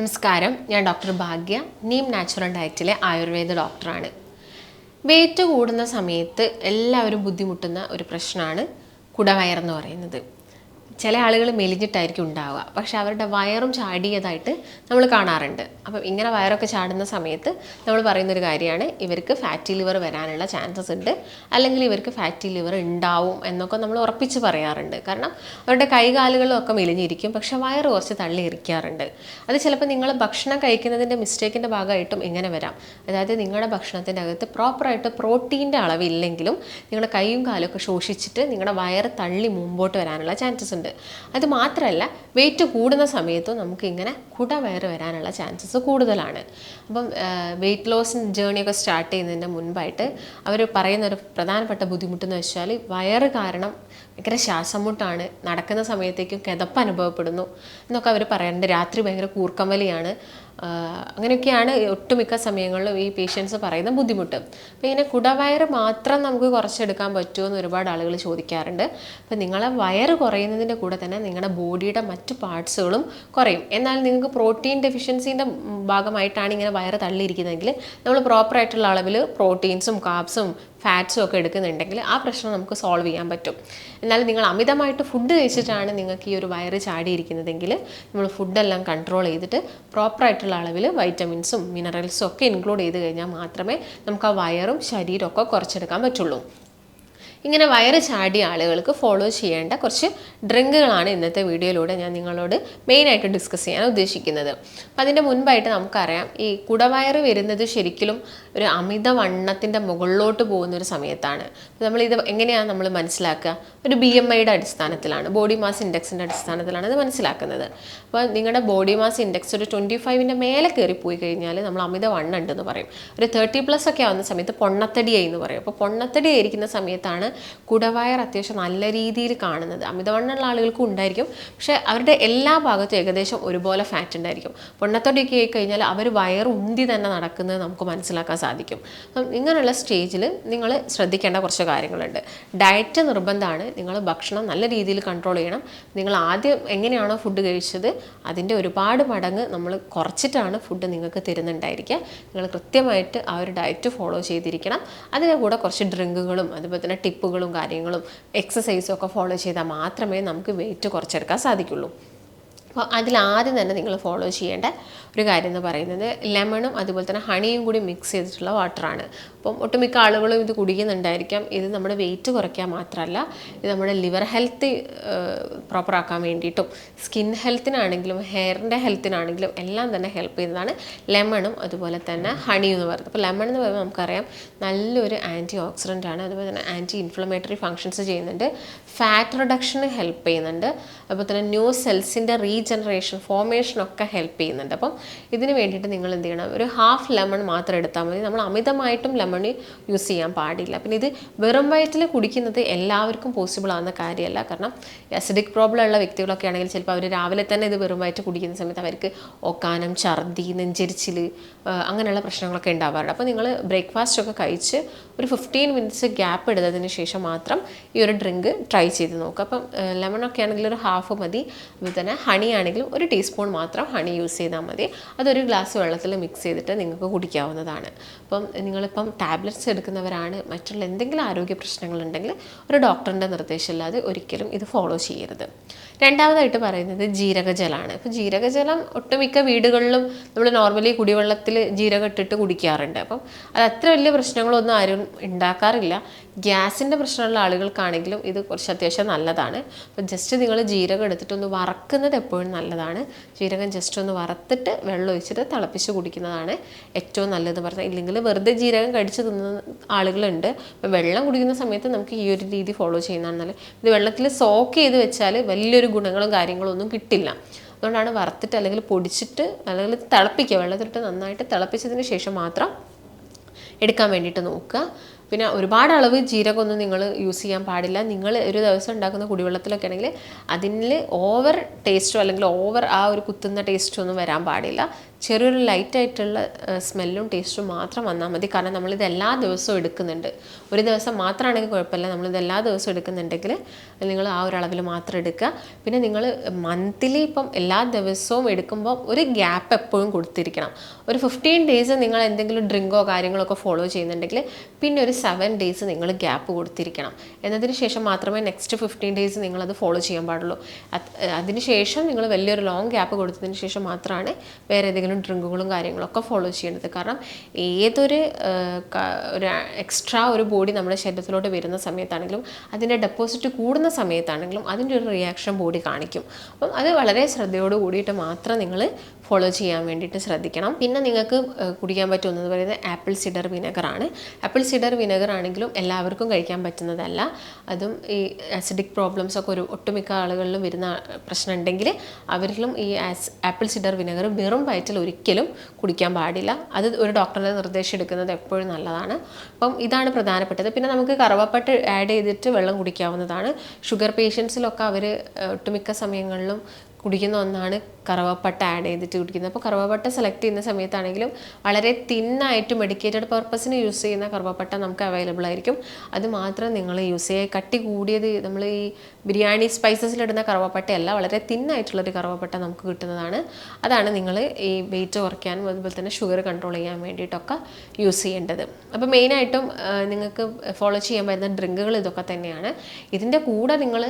നമസ്കാരം. ഞാൻ ഡോക്ടർ ഭാഗ്യ നീം നാച്ചുറൽ ഡയറ്റിലെ ആയുർവേദ ഡോക്ടറാണ്. വെയിറ്റ് കൂടുന്ന സമയത്ത് എല്ലാവരും ബുദ്ധിമുട്ടുന്ന ഒരു പ്രശ്നമാണ് കുടവയർ എന്ന് പറയുന്നത്. ചില ആളുകൾ മെലിഞ്ഞിട്ടായിരിക്കും ഉണ്ടാവുക. പക്ഷെ അവരുടെ വയറും ചാടിയതായിട്ട് നമ്മൾ കാണാറുണ്ട്. അപ്പം ഇങ്ങനെ വയറൊക്കെ ചാടുന്ന സമയത്ത് നമ്മൾ പറയുന്നൊരു കാര്യമാണ് ഇവർക്ക് ഫാറ്റി ലിവർ വരാനുള്ള ചാൻസസ് ഉണ്ട്. അല്ലെങ്കിൽ ഇവർക്ക് ഫാറ്റി ലിവർ ഉണ്ടാവും എന്നൊക്കെ നമ്മൾ ഉറപ്പിച്ച് പറയാറുണ്ട്. കാരണം അവരുടെ കൈകാലുകളും ഒക്കെ മെലിഞ്ഞിരിക്കും പക്ഷെ വയറ് കുറച്ച് തള്ളി ഇരിക്കാറുണ്ട് അത് ചിലപ്പോൾ നിങ്ങൾ ഭക്ഷണം കഴിക്കുന്നതിന്റെ മിസ്റ്റേക്കിന്റെ ഭാഗമായിട്ടും ഇങ്ങനെ വരാം. അതായത് നിങ്ങളുടെ ഭക്ഷണത്തിന്റെ അകത്ത് പ്രോപ്പറായിട്ട് പ്രോട്ടീന്റെ അളവില്ലെങ്കിലും നിങ്ങളുടെ കൈയും കാലും ഒക്കെ ശോഷിച്ചിട്ട് നിങ്ങളുടെ വയറ് തള്ളി മുമ്പോട്ട് വരാനുള്ള ചാൻസസ് ഉണ്ട്. അത് മാത്രമല്ല വെയിറ്റ് കൂടുന്ന സമയത്തും നമുക്കിങ്ങനെ കുടവയറ് വരാനുള്ള ചാൻസസ് കൂടുതലാണ്. അപ്പം വെയിറ്റ് ലോസ് ജേണിയൊക്കെ സ്റ്റാർട്ട് ചെയ്യുന്നതിന് മുൻപായിട്ട് അവർ പറയുന്ന ഒരു പ്രധാനപ്പെട്ട ബുദ്ധിമുട്ടെന്ന് വെച്ചാൽ വയറ് കാരണം ഭയങ്കര ശ്വാസം മുട്ടാണ് നടക്കുന്ന സമയത്തേക്കും കിതപ്പ് അനുഭവപ്പെടുന്നു എന്നൊക്കെ അവർ പറയാറുണ്ട് രാത്രി ഭയങ്കര കൂർക്കം വലിയാണ്. അങ്ങനെയൊക്കെയാണ് ഒട്ടുമിക്ക സമയങ്ങളിലും ഈ പേഷ്യൻസ് പറയുന്ന ബുദ്ധിമുട്ട്. അപ്പോൾ ഇങ്ങനെ കുടവയറ് മാത്രം നമുക്ക് കുറച്ചെടുക്കാൻ പറ്റുമോ എന്ന് ഒരുപാട് ആളുകൾ ചോദിക്കാറുണ്ട്. അപ്പോൾ നിങ്ങളെ വയറ് കുറയുന്നതിന്റെ കൂടെ തന്നെ നിങ്ങളുടെ ബോഡിയുടെ മറ്റ് പാർട്സുകളും കുറയും. എന്നാൽ നിങ്ങൾക്ക് പ്രോട്ടീൻ ഡെഫിഷ്യൻസിന്റെ ഭാഗമായിട്ടാണ് ഇങ്ങനെ വയറ് തള്ളിയിരിക്കുന്നതെങ്കിൽ നമ്മൾ പ്രോപ്പറായിട്ടുള്ള അളവിൽ പ്രോട്ടീൻസും കാർബ്സും ഫാറ്റ്സും ഒക്കെ എടുക്കുന്നുണ്ടെങ്കിൽ ആ പ്രശ്നം നമുക്ക് സോൾവ് ചെയ്യാൻ പറ്റും. എന്നാൽ നിങ്ങൾ അമിതമായിട്ട് ഫുഡ് കഴിച്ചിട്ടാണ് നിങ്ങൾക്ക് ഈ ഒരു വയറ് ചാടിയിരിക്കുന്നതെങ്കിൽ നമ്മൾ ഫുഡെല്ലാം കൺട്രോൾ ചെയ്തിട്ട് പ്രോപ്പറായിട്ടുള്ള അളവിൽ വൈറ്റമിൻസും മിനറൽസും ഒക്കെ ഇൻക്ലൂഡ് ചെയ്ത് കഴിഞ്ഞാൽ മാത്രമേ നമുക്ക് ആ വയറും ശരീരമൊക്കെ കുറച്ചെടുക്കാൻ പറ്റുള്ളൂ. ഇങ്ങനെ വയറ് ചാടിയ ആളുകൾക്ക് ഫോളോ ചെയ്യേണ്ട കുറച്ച് ഡ്രിങ്കുകളാണ് ഇന്നത്തെ വീഡിയോയിലൂടെ ഞാൻ നിങ്ങളോട് മെയിനായിട്ട് ഡിസ്കസ് ചെയ്യാൻ ഉദ്ദേശിക്കുന്നത്. അപ്പം അതിന്റെ മുൻപായിട്ട് നമുക്കറിയാം ഈ കുടവയറ് വരുന്നത് ശരിക്കും ഒരു അമിത വണ്ണത്തിന്റെ മുകളിലോട്ട് പോകുന്ന ഒരു സമയത്താണ്. നമ്മൾ ഇത് എങ്ങനെയാണ് നമ്മൾ മനസ്സിലാക്കുക? ഒരു ബി എം ഐയുടെ അടിസ്ഥാനത്തിലാണ് ബോഡി മാസ് ഇൻഡെക്സിന്റെ അടിസ്ഥാനത്തിലാണ് ഇത് മനസ്സിലാക്കുന്നത്. അപ്പോൾ നിങ്ങളുടെ ബോഡി മാസ് ഇൻഡെക്സ് ഒരു ട്വന്റി ഫൈവിന്റെ മേലെ കയറി പോയി കഴിഞ്ഞാൽ നമ്മൾ അമിത വണ്ണം ഉണ്ടെന്ന് പറയും. ഒരു തേർട്ടി പ്ലസ് ഒക്കെ ആവുന്ന സമയത്ത് പൊണ്ണത്തടിയായി എന്ന് പറയും. അപ്പോൾ പൊണ്ണത്തടി ആയിരിക്കുന്ന സമയത്താണ് കുടവയർ അത്യാവശ്യം നല്ല രീതിയിൽ കാണുന്നത്. അമിതവണ്ണമുള്ള ആളുകൾക്കും ഉണ്ടായിരിക്കും. പക്ഷേ അവരുടെ എല്ലാ ഭാഗത്തും ഏകദേശം ഒരുപോലെ ഫാറ്റ് ഉണ്ടായിരിക്കും. പൊണ്ണത്തടിയൊക്കെ ആയി കഴിഞ്ഞാൽ അവർ ഉന്തി തന്നെ നടക്കുന്നത് നമുക്ക് മനസ്സിലാക്കാൻ സാധിക്കും. അപ്പം ഇങ്ങനെയുള്ള സ്റ്റേജിൽ നിങ്ങൾ ശ്രദ്ധിക്കേണ്ട കുറച്ച് കാര്യങ്ങളുണ്ട്. ഡയറ്റ് നിർബന്ധമാണ്. നിങ്ങൾ ഭക്ഷണം നല്ല രീതിയിൽ കൺട്രോൾ ചെയ്യണം. നിങ്ങൾ ആദ്യം എങ്ങനെയാണോ ഫുഡ് കഴിച്ചത് അതിന്റെ ഒരുപാട് മടങ്ങ് നമ്മൾ കുറച്ചിട്ടാണ് ഫുഡ് നിങ്ങൾക്ക് തരുന്നുണ്ടായിരിക്കുക. നിങ്ങൾ കൃത്യമായിട്ട് ആ ഒരു ഡയറ്റ് ഫോളോ ചെയ്തിരിക്കണം. അതിന്റെ കൂടെ കുറച്ച് ഡ്രിങ്കുകളും അതുപോലെ തന്നെ ടിപ്പുകളും കാര്യങ്ങളും എക്സസൈസും ഒക്കെ ഫോളോ ചെയ്താൽ മാത്രമേ നമുക്ക് വെയിറ്റ് കുറച്ചെടുക്കാൻ സാധിക്കുള്ളൂ. അപ്പോൾ അതിലാദ്യം തന്നെ നിങ്ങൾ ഫോളോ ചെയ്യേണ്ട ഒരു കാര്യം എന്ന് പറയുന്നത് ലെമണും അതുപോലെ തന്നെ ഹണിയും കൂടി മിക്സ് ചെയ്തിട്ടുള്ള വാട്ടറാണ് അപ്പം ഒട്ടുമിക്ക ആളുകളും ഇത് കുടിക്കുന്നുണ്ടായിരിക്കാം. ഇത് നമ്മുടെ വെയിറ്റ് കുറയ്ക്കാൻ മാത്രമല്ല ഇത് നമ്മുടെ ലിവർ ഹെൽത്ത് പ്രോപ്പറാക്കാൻ വേണ്ടിയിട്ടും. സ്കിൻ ഹെൽത്തിനാണെങ്കിലും ഹെയറിന്റെ ഹെൽത്തിനാണെങ്കിലും എല്ലാം തന്നെ ഹെൽപ്പ് ചെയ്യുന്നതാണ് ലെമണും അതുപോലെ തന്നെ ഹണിയും എന്ന് പറയുന്നത്. അപ്പോൾ ലെമൺ എന്ന് പറയുമ്പോൾ നമുക്കറിയാം നല്ലൊരു ആന്റി ഓക്സിഡന്റ് ആണ്. അതുപോലെ തന്നെ ആന്റി ഇൻഫ്ലമേറ്ററി ഫങ്ഷൻസ് ചെയ്യുന്നുണ്ട്. ഫാറ്റ് റിഡക്ഷന് ഹെൽപ്പ് ചെയ്യുന്നുണ്ട്. അതുപോലെ തന്നെ ന്യൂ സെൽസിന്റെ റീജനറേഷൻ ഫോർമേഷനൊക്കെ ഹെൽപ്പ് ചെയ്യുന്നുണ്ട്. അപ്പം ഇതിന് വേണ്ടിയിട്ട് നിങ്ങൾ എന്ത് ചെയ്യണം? ഒരു ഹാഫ് ലെമൺ മാത്രം എടുത്താൽ മതി. നമ്മൾ അമിതമായിട്ടും ലെമൺ യൂസ് ചെയ്യാൻ പാടില്ല. പിന്നെ ഇത് വെറും വയറ്റിൽ കുടിക്കുന്നത് എല്ലാവർക്കും പോസിബിൾ ആവുന്ന കാര്യമല്ല. കാരണം അസിഡിക് പ്രോബ്ലം ഉള്ള വ്യക്തികളൊക്കെ ആണെങ്കിൽ ചിലപ്പോൾ അവർ രാവിലെ തന്നെ ഇത് വെറും വയറ്റ് കുടിക്കുന്ന സമയത്ത് അവർക്ക് ഒക്കാനം ഛർദി നെഞ്ചരിച്ചിൽ അങ്ങനെയുള്ള പ്രശ്നങ്ങളൊക്കെ ഉണ്ടാവാറുണ്ട്. അപ്പോൾ നിങ്ങൾ ബ്രേക്ക്ഫാസ്റ്റ് ഒക്കെ കഴിച്ച് ഒരു ഫിഫ്റ്റീൻ മിനിറ്റ്സ് ഗ്യാപ്പ് എടുത്തതിന് ശേഷം മാത്രം ഈ ഒരു ഡ്രിങ്ക് ട്രൈ ചെയ്ത് നോക്കുക. അപ്പം ലെമൺ ഒക്കെ ആണെങ്കിൽ ഒരു ഹാഫ് മതി. അതുപോലെ തന്നെ ഹണി ആണെങ്കിലും ഒരു ടീസ്പൂൺ മാത്രം ഹണി യൂസ് ചെയ്താൽ മതി. അതൊരു ഗ്ലാസ് വെള്ളത്തിൽ മിക്സ് ചെയ്തിട്ട് നിങ്ങൾക്ക് കുടിക്കാവുന്നതാണ്. അപ്പം നിങ്ങളിപ്പം ടാബ്ലറ്റ്സ് എടുക്കുന്നവരാണ് മറ്റുള്ള എന്തെങ്കിലും ആരോഗ്യ പ്രശ്നങ്ങളുണ്ടെങ്കിൽ ഒരു ഡോക്ടറിന്റെ നിർദ്ദേശമില്ലാതെ ഒരിക്കലും ഇത് ഫോളോ ചെയ്യരുത്. രണ്ടാമതായിട്ട് പറയുന്നത് ജീരകജലമാണ്. ഇപ്പോൾ ജീരകജലം ഒട്ടുമിക്ക വീടുകളിലും നമ്മൾ നോർമലി കുടിവെള്ളത്തിൽ ജീരകം ഇട്ടിട്ട് കുടിക്കാറുണ്ട്. അപ്പം അത് അത്ര വലിയ പ്രശ്നങ്ങളൊന്നും ആരും ഉണ്ടാക്കാറില്ല. ഗ്യാസിന്റെ പ്രശ്നമുള്ള ആളുകൾക്കാണെങ്കിലും ഇത് കുറച്ച് അത്യാവശ്യം നല്ലതാണ്. അപ്പോൾ ജസ്റ്റ് നിങ്ങൾ ജീരകം എടുത്തിട്ടൊന്ന് വറക്കുന്നത് എപ്പോഴും നല്ലതാണ്. ജീരകം ജസ്റ്റ് ഒന്ന് വറുത്തിട്ട് വെള്ളം ഒഴിച്ചിട്ട് തിളപ്പിച്ച് കുടിക്കുന്നതാണ് ഏറ്റവും നല്ലത് പറഞ്ഞാൽ. ഇല്ലെങ്കിൽ വെറുതെ ജീരകം കടിച്ച് തിന്നുന്ന ആളുകളുണ്ട്. അപ്പോൾ വെള്ളം കുടിക്കുന്ന സമയത്ത് നമുക്ക് ഈ ഒരു രീതി ഫോളോ ചെയ്യുന്നതാണ് നല്ലത്. ഇത് വെള്ളത്തിൽ സോക്ക് ചെയ്ത് വെച്ചാൽ വലിയൊരു ഗുണങ്ങളും കാര്യങ്ങളും ഒന്നും കിട്ടില്ല. അതുകൊണ്ടാണ് വറുത്തിട്ട് അല്ലെങ്കിൽ പൊടിച്ചിട്ട് അല്ലെങ്കിൽ തിളപ്പിക്കുക. വെള്ളത്തിലിട്ട് നന്നായിട്ട് തിളപ്പിച്ചതിന് ശേഷം മാത്രം എടുക്കാൻ വേണ്ടിയിട്ട് നോക്കുക. പിന്നെ ഒരുപാട് അളവ് ജീരകമൊന്നും നിങ്ങൾ യൂസ് ചെയ്യാൻ പാടില്ല. നിങ്ങൾ ഒരു ദിവസം ഉണ്ടാക്കുന്ന കുടിവെള്ളത്തിലൊക്കെ ആണെങ്കിൽ അതിൽ ഓവർ ടേസ്റ്റോ അല്ലെങ്കിൽ ഓവർ ആ ഒരു കുത്തുന്ന ടേസ്റ്റോ ഒന്നും വരാൻ പാടില്ല. ചെറിയൊരു ലൈറ്റായിട്ടുള്ള സ്മെല്ലും ടേസ്റ്റും മാത്രം വന്നാൽ മതി. കാരണം നമ്മളിത് എല്ലാ ദിവസവും എടുക്കുന്നുണ്ട്. ഒരു ദിവസം മാത്രമാണെങ്കിൽ കുഴപ്പമില്ല. നമ്മളിത് എല്ലാ ദിവസവും എടുക്കുന്നുണ്ടെങ്കിൽ നിങ്ങൾ ആ ഒരു അളവിൽ മാത്രം എടുക്കുക. പിന്നെ നിങ്ങൾ മന്ത്ലി ഇപ്പം എല്ലാ ദിവസവും എടുക്കുമ്പോൾ ഒരു ഗ്യാപ്പ് എപ്പോഴും കൊടുത്തിരിക്കണം. ഒരു ഫിഫ്റ്റീൻ ഡേയ്സ് നിങ്ങൾ എന്തെങ്കിലും ഡ്രിങ്കോ കാര്യങ്ങളോ ഒക്കെ ഫോളോ ചെയ്യുന്നുണ്ടെങ്കിൽ പിന്നെ ഒരു സെവൻ ഡേയ്സ് നിങ്ങൾ ഗ്യാപ്പ് കൊടുത്തിരിക്കണം. എന്നതിന് ശേഷം മാത്രമേ നെക്സ്റ്റ് ഫിഫ്റ്റീൻ ഡേയ്സ് നിങ്ങളത് ഫോളോ ചെയ്യാൻ പാടുള്ളൂ. അതിന് ശേഷം നിങ്ങൾ വലിയൊരു ലോങ് ഗ്യാപ്പ് കൊടുത്തതിന് ശേഷം മാത്രമാണ് വേറെ ഏതെങ്കിലും ഡ്രിങ്കുകളും കാര്യങ്ങളൊക്കെ ഫോളോ ചെയ്യേണ്ടത് കാരണം ഏതൊരു ഒരു എക്സ്ട്രാ ഒരു ബോഡി നമ്മുടെ ശരീരത്തിലോട്ട് വരുന്ന സമയത്താണെങ്കിലും അതിന്റെ ഡെപ്പോസിറ്റ് കൂടുന്ന സമയത്താണെങ്കിലും അതിന്റെ ഒരു റിയാക്ഷൻ ബോഡി കാണിക്കും. അപ്പം അത് വളരെ ശ്രദ്ധയോട് കൂടിയിട്ട് മാത്രം നിങ്ങൾ ഫോളോ ചെയ്യാൻ വേണ്ടിയിട്ട് ശ്രദ്ധിക്കണം. പിന്നെ നിങ്ങൾക്ക് കുടിക്കാൻ പറ്റുമെന്ന് പറയുന്നത് ആപ്പിൾ സിഡർ വിനെഗറാണ് ആപ്പിൾ സിഡർ വിനെഗർ ആണെങ്കിലും എല്ലാവർക്കും കഴിക്കാൻ പറ്റുന്നതല്ല. അതും ഈ ആസിഡിക് പ്രോബ്ലംസ് ഒക്കെ ഒരു ഒട്ടുമിക്ക ആളുകളിലും വരുന്ന പ്രശ്നം ഉണ്ടെങ്കിൽ അവരിലും ഈ ആപ്പിൾ സിഡർ വിനെഗർ വെറും വയറ്റിൽ ഒരിക്കലും കുടിക്കാൻ പാടില്ല. അത് ഒരു ഡോക്ടറുടെ നിർദ്ദേശം എടുക്കുന്നത് എപ്പോഴും നല്ലതാണ്. അപ്പം ഇതാണ് പ്രധാനപ്പെട്ടത്. പിന്നെ നമുക്ക് കറവപ്പട്ട് ആഡ് ചെയ്തിട്ട് വെള്ളം കുടിക്കാവുന്നതാണ്. ഷുഗർ പേഷ്യൻസിലൊക്കെ അവർ ഒട്ടുമിക്ക സമയങ്ങളിലും കുടിക്കുന്ന ഒന്നാണ്. കറുവപ്പട്ട ആഡ് ചെയ്തിട്ട് കുടിക്കുന്നത്. അപ്പോൾ കറവപ്പട്ട സെലക്ട് ചെയ്യുന്ന സമയത്താണെങ്കിലും വളരെ തിന്നായിട്ട് മെഡിക്കേറ്റഡ് പർപ്പസിന് യൂസ് ചെയ്യുന്ന കറവപ്പട്ട നമുക്ക് അവൈലബിൾ ആയിരിക്കും. അത് മാത്രം നിങ്ങൾ യൂസ് ചെയ്യുക കട്ടി കൂടിയത് നമ്മൾ ഈ ബിരിയാണി സ്പൈസസിലിടുന്ന കറവപ്പട്ടയല്ല വളരെ തിന്നായിട്ടുള്ളൊരു കറവപ്പട്ട നമുക്ക് കിട്ടുന്നതാണ്. അതാണ് നിങ്ങൾ ഈ വെയിറ്റ് കുറയ്ക്കാനും അതുപോലെ തന്നെ ഷുഗർ കൺട്രോൾ ചെയ്യാൻ വേണ്ടിയിട്ടൊക്കെ യൂസ് ചെയ്യേണ്ടത്. അപ്പോൾ മെയിനായിട്ടും നിങ്ങൾക്ക് ഫോളോ ചെയ്യാൻ പറ്റുന്ന ഡ്രിങ്കുകൾ ഇതൊക്കെ തന്നെയാണ്. ഇതിന്റെ കൂടെ നിങ്ങൾ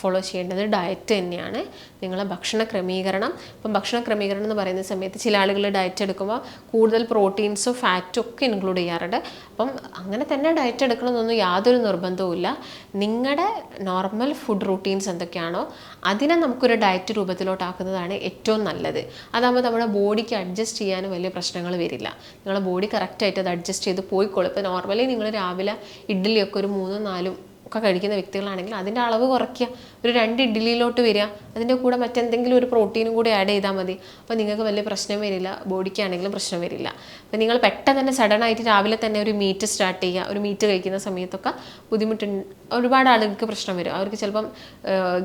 ഫോളോ ചെയ്യേണ്ടത് ഡയറ്റ് തന്നെയാണ്. നിങ്ങളെ ഭക്ഷണ ക്രമീകരണം ഇപ്പം ഭക്ഷണ ക്രമീകരണം എന്ന് പറയുന്ന സമയത്ത് ചില ആളുകൾ ഡയറ്റ് എടുക്കുമ്പോൾ കൂടുതൽ പ്രോട്ടീൻസോ ഫാറ്റും ഒക്കെ ഇൻക്ലൂഡ് ചെയ്യാറുണ്ട്. അപ്പം അങ്ങനെ തന്നെ ഡയറ്റ് എടുക്കണമെന്നൊന്നും യാതൊരു നിർബന്ധവുമില്ല നിങ്ങളുടെ നോർമൽ ഫുഡ് റൂട്ടീൻസ് എന്തൊക്കെയാണോ അതിനെ നമുക്കൊരു ഡയറ്റ് രൂപത്തിലോട്ടാക്കുന്നതാണ് ഏറ്റവും നല്ലത്. അതാകുമ്പോൾ നമ്മുടെ ബോഡിക്ക് അഡ്ജസ്റ്റ് ചെയ്യാനും വലിയ പ്രശ്നങ്ങൾ വരില്ല. നിങ്ങളുടെ ബോഡി കറക്റ്റായിട്ട് അത് അഡ്ജസ്റ്റ് ചെയ്ത് പോയിക്കോളും. ഇപ്പോൾ നോർമലി നിങ്ങൾ രാവിലെ ഇഡ്ഡലിയൊക്കെ ഒരു മൂന്നും നാലും ഒക്കെ കഴിക്കുന്ന വ്യക്തികളാണെങ്കിൽ അതിന്റെ അളവ് കുറയ്ക്കുക. ഒരു രണ്ട് ഇഡ്ഡലിയിലോട്ട് വരിക. അതിന്റെ കൂടെ മറ്റെന്തെങ്കിലും ഒരു പ്രോട്ടീനും കൂടി ആഡ് ചെയ്താൽ മതി. അപ്പോൾ നിങ്ങൾക്ക് വലിയ പ്രശ്നം വരില്ല. ബോഡിക്കാണെങ്കിലും പ്രശ്നം വരില്ല. അപ്പോൾ നിങ്ങൾ പെട്ടെന്ന് തന്നെ സഡൻ ആയിട്ട് രാവിലെ തന്നെ ഒരു മീറ്റ് സ്റ്റാർട്ട് ചെയ്യുക. ഒരു മീറ്റ് കഴിക്കുന്ന സമയത്തൊക്കെ ബുദ്ധിമുട്ട് ഒരുപാട് ആളുകൾക്ക് പ്രശ്നം വരും. അവർക്ക് ചിലപ്പം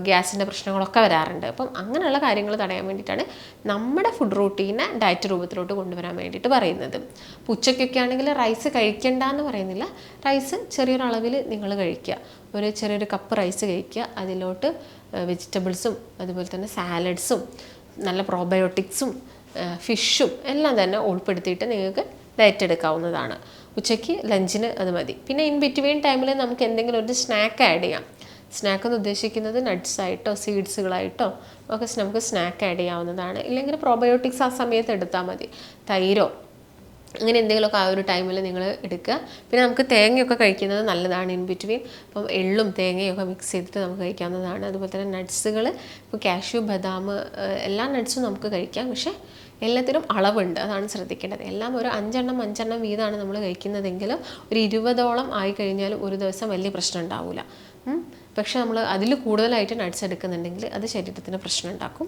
ഗ്യാസിന്റെ പ്രശ്നങ്ങളൊക്കെ വരാറുണ്ട്. അപ്പം അങ്ങനെയുള്ള കാര്യങ്ങൾ തടയാൻ വേണ്ടിയിട്ടാണ് നമ്മുടെ ഫുഡ് റൂട്ടീനെ ഡയറ്റ് രൂപത്തിലോട്ട് കൊണ്ടുവരാൻ വേണ്ടിയിട്ട് പറയുന്നത്. അപ്പോൾ ഉച്ചയ്ക്കൊക്കെ ആണെങ്കിൽ റൈസ് കഴിക്കണ്ട എന്ന് പറയുന്നില്ല. റൈസ് ചെറിയൊരളവിൽ നിങ്ങൾ കഴിക്കുക. ഒരു ചെറിയൊരു കപ്പ് റൈസ് കഴിക്കുക. അതിലോട്ട് വെജിറ്റബിൾസും അതുപോലെ തന്നെ സാലഡ്സും നല്ല പ്രോബയോട്ടിക്സും ഫിഷും എല്ലാം തന്നെ ഉൾപ്പെടുത്തിയിട്ട് നിങ്ങൾക്ക് ഡയറ്റ് എടുക്കാവുന്നതാണ്. ഉച്ചയ്ക്ക് ലഞ്ചിന് അത് മതി. പിന്നെ ഇൻ ബിറ്റ്വീൻ ടൈമിൽ നമുക്ക് എന്തെങ്കിലും ഒരു സ്നാക്ക് ആഡ് ചെയ്യാം. സ്നാക്ക് എന്ന് ഉദ്ദേശിക്കുന്നത് നട്ട്സ് ആയിട്ടോ സീഡ്സുകളായിട്ടോ ഒക്കെ നമുക്ക് സ്നാക്ക് ആഡ് ചെയ്യാവുന്നതാണ്. ഇല്ലെങ്കിൽ പ്രോബയോട്ടിക്സ് ആ സമയത്ത് എടുത്താൽ മതി. തൈരോ അങ്ങനെ എന്തെങ്കിലുമൊക്കെ ആ ഒരു ടൈമിൽ നിങ്ങൾ എടുക്കുക. പിന്നെ നമുക്ക് തേങ്ങയൊക്കെ കഴിക്കുന്നത് നല്ലതാണ് ഇൻ ബിറ്റ്വീൻ അപ്പം എള്ളും തേങ്ങയൊക്കെ മിക്സ് ചെയ്തിട്ട് നമുക്ക് കഴിക്കാവുന്നതാണ്. അതുപോലെ തന്നെ നട്ട്സുകൾ ഇപ്പോൾ കാഷ്യൂ ബദാം എല്ലാ നട്ട്സും നമുക്ക് കഴിക്കാം. പക്ഷേ എല്ലാത്തിനും അളവുണ്ട്. അതാണ് ശ്രദ്ധിക്കേണ്ടത്. എല്ലാം ഒരു അഞ്ചെണ്ണം അഞ്ചെണ്ണം വീതമാണ് നമ്മൾ കഴിക്കുന്നതെങ്കിലും ഒരു ഇരുപതോളം ആയി കഴിഞ്ഞാൽ ഒരു ദിവസം വലിയ പ്രശ്നം ഉണ്ടാവില്ല. പക്ഷെ നമ്മൾ അതിൽ കൂടുതലായിട്ട് നട്ട്സ് എടുക്കുന്നുണ്ടെങ്കിൽ അത് ശരീരത്തിന് പ്രശ്നം ഉണ്ടാക്കും.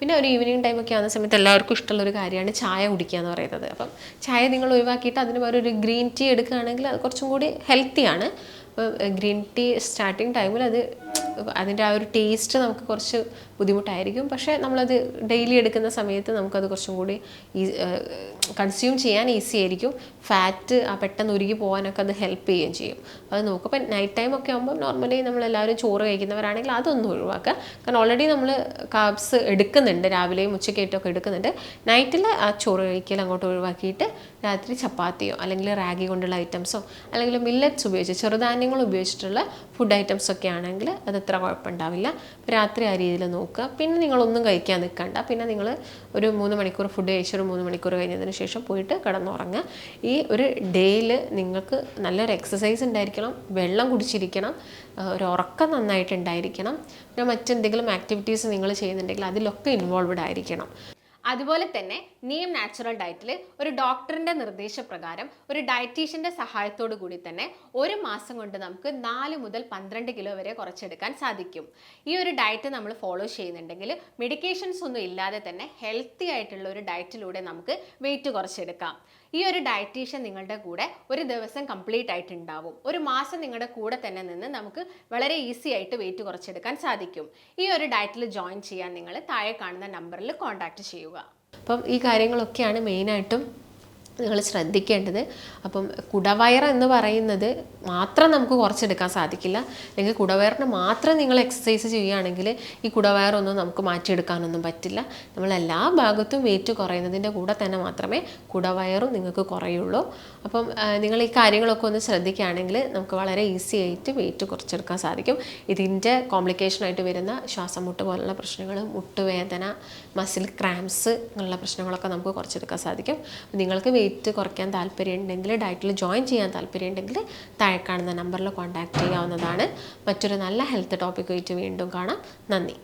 പിന്നെ ഒരു ഈവനിങ് ടൈമൊക്കെ ആവുന്ന സമയത്ത് എല്ലാവർക്കും ഇഷ്ടമുള്ള ഒരു കാര്യമാണ് ചായ കുടിക്കുക എന്ന് പറയുന്നത്. അപ്പം ചായ നിങ്ങൾ ഒഴിവാക്കിയിട്ട് അതിന് പകരം ഒരു ഗ്രീൻ ടീ എടുക്കുകയാണെങ്കിൽ അത് കുറച്ചും കൂടി ഹെൽത്തിയാണ് ഗ്രീൻ ടീ സ്റ്റാർട്ടിങ് ടൈമിൽ അത് അതിന്റെ ആ ഒരു ടേസ്റ്റ് നമുക്ക് കുറച്ച് ബുദ്ധിമുട്ടായിരിക്കും. പക്ഷേ നമ്മളത് ഡെയിലി എടുക്കുന്ന സമയത്ത് നമുക്കത് കുറച്ചും കൂടി ഈ കൺസ്യൂം ചെയ്യാൻ ഈസി ആയിരിക്കും. ഫാറ്റ് ആ പെട്ടെന്ന് ഉരുകി പോകാനൊക്കെ അത് ഹെൽപ്പ് ചെയ്യുകയും ചെയ്യും. അത് നോക്കുക അപ്പം നൈറ്റ് ടൈം ഒക്കെ ആകുമ്പോൾ നോർമലി നമ്മളെല്ലാവരും ചോറ് കഴിക്കുന്നവരാണെങ്കിൽ അതൊന്നും ഒഴിവാക്കുക. കാരണം ഓൾറെഡി നമ്മൾ കാബ്സ് എടുക്കുന്നുണ്ട്. രാവിലെയും ഉച്ചയ്ക്കായിട്ടൊക്കെ എടുക്കുന്നുണ്ട്. നൈറ്റിൽ ആ ചോറ് കഴിക്കൽ അങ്ങോട്ട് ഒഴിവാക്കിയിട്ട് രാത്രി ചപ്പാത്തിയോ അല്ലെങ്കിൽ റാഗി കൊണ്ടുള്ള ഐറ്റംസോ അല്ലെങ്കിൽ മില്ലറ്റ്സ് ഉപയോഗിച്ച് ചെറുധാന്യങ്ങൾ ഉപയോഗിച്ചിട്ടുള്ള ഫുഡ് ഐറ്റംസ് ഒക്കെ ആണെങ്കിൽ അത് അത്ര കുഴപ്പമുണ്ടാവില്ല. രാത്രി ആ രീതിയിൽ നോക്കുക. പിന്നെ നിങ്ങളൊന്നും കഴിക്കാൻ നിൽക്കണ്ട. പിന്നെ നിങ്ങൾ ഒരു മൂന്ന് മണിക്കൂർ ഫുഡ് കഴിച്ച് ഒരു മൂന്ന് മണിക്കൂർ കഴിഞ്ഞതിന് ശേഷം പോയിട്ട് കിടന്നുറങ്ങുക. ഈ ഒരു ഡേയിൽ നിങ്ങൾക്ക് നല്ലൊരു എക്സസൈസ് ഉണ്ടായിരിക്കണം. വെള്ളം കുടിച്ചിരിക്കണം. ഒരു ഉറക്കം നന്നായിട്ടുണ്ടായിരിക്കണം പിന്നെ മറ്റെന്തെങ്കിലും ആക്ടിവിറ്റീസ് നിങ്ങൾ ചെയ്യുന്നുണ്ടെങ്കിൽ അതിലൊക്കെ ഇൻവോൾവ്ഡ് ആയിരിക്കണം. അതുപോലെ തന്നെ നീം നാച്ചുറൽ ഡയറ്റിൽ ഒരു ഡോക്ടറിന്റെ നിർദ്ദേശപ്രകാരം ഒരു ഡയറ്റീഷ്യന്റെ സഹായത്തോടു കൂടി തന്നെ ഒരു മാസം കൊണ്ട് നമുക്ക് നാല് മുതൽ പന്ത്രണ്ട് കിലോ വരെ കുറച്ചെടുക്കാൻ സാധിക്കും. ഈ ഒരു ഡയറ്റ് നമ്മൾ ഫോളോ ചെയ്യുന്നുണ്ടെങ്കിൽ മെഡിക്കേഷൻസ് ഒന്നും ഇല്ലാതെ തന്നെ ഹെൽത്തി ആയിട്ടുള്ള ഒരു ഡയറ്റിലൂടെ നമുക്ക് വെയിറ്റ് കുറച്ചെടുക്കാം. ഈ ഒരു ഡയറ്റീഷ്യൻ നിങ്ങളുടെ കൂടെ ഒരു ദിവസം കംപ്ലീറ്റ് ആയിട്ട് ഉണ്ടാവും ഒരു മാസം നിങ്ങളുടെ കൂടെ തന്നെ നിന്ന് നമുക്ക് വളരെ ഈസി ആയിട്ട് വെയിറ്റ് കുറച്ചെടുക്കാൻ സാധിക്കും. ഈ ഒരു ഡയറ്റിൽ ജോയിൻ ചെയ്യാൻ നിങ്ങൾ താഴെ കാണുന്ന നമ്പറിൽ കോൺടാക്ട് ചെയ്യുക. അപ്പം ഈ കാര്യങ്ങളൊക്കെയാണ് മെയിനായിട്ടും നിങ്ങൾ ശ്രദ്ധിക്കേണ്ടത്. അപ്പം കുടവയർ എന്ന് പറയുന്നത് മാത്രം നമുക്ക് കുറച്ചെടുക്കാൻ സാധിക്കില്ല. അല്ലെങ്കിൽ കുടവയറിന് മാത്രം നിങ്ങൾ എക്സസൈസ് ചെയ്യുകയാണെങ്കിൽ ഈ കുടവയറൊന്നും നമുക്ക് മാറ്റിയെടുക്കാനൊന്നും പറ്റില്ല. നമ്മൾ എല്ലാ ഭാഗത്തും വെയിറ്റ് കുറയുന്നതിന്റെ കൂടെ തന്നെ മാത്രമേ കുടവയറും നിങ്ങൾക്ക് കുറയുള്ളൂ. അപ്പം നിങ്ങൾ ഈ കാര്യങ്ങളൊക്കെ ഒന്ന് ശ്രദ്ധിക്കുകയാണെങ്കിൽ നമുക്ക് വളരെ ഈസി ആയിട്ട് വെയിറ്റ് കുറച്ചെടുക്കാൻ സാധിക്കും. ഇതിന്റെ കോംപ്ലിക്കേഷനായിട്ട് വരുന്ന ശ്വാസം മുട്ട് പോലുള്ള പ്രശ്നങ്ങൾ മുട്ടുവേദന മസിൽ ക്രാംസ് അങ്ങനെയുള്ള പ്രശ്നങ്ങളൊക്കെ നമുക്ക് കുറച്ചെടുക്കാൻ സാധിക്കും. നിങ്ങൾക്ക് വെയിറ്റ് കുറയ്ക്കാൻ താല്പര്യമുണ്ടെങ്കിൽ ഡയറ്റിൽ ജോയിൻ ചെയ്യാൻ താല്പര്യമുണ്ടെങ്കിൽ താഴെ കാണുന്ന നമ്പറിൽ കോൺടാക്റ്റ് ചെയ്യാവുന്നതാണ്. മറ്റൊരു നല്ല ഹെൽത്ത് ടോപ്പിക്കുമായിട്ട് വീണ്ടും കാണാം. നന്ദി.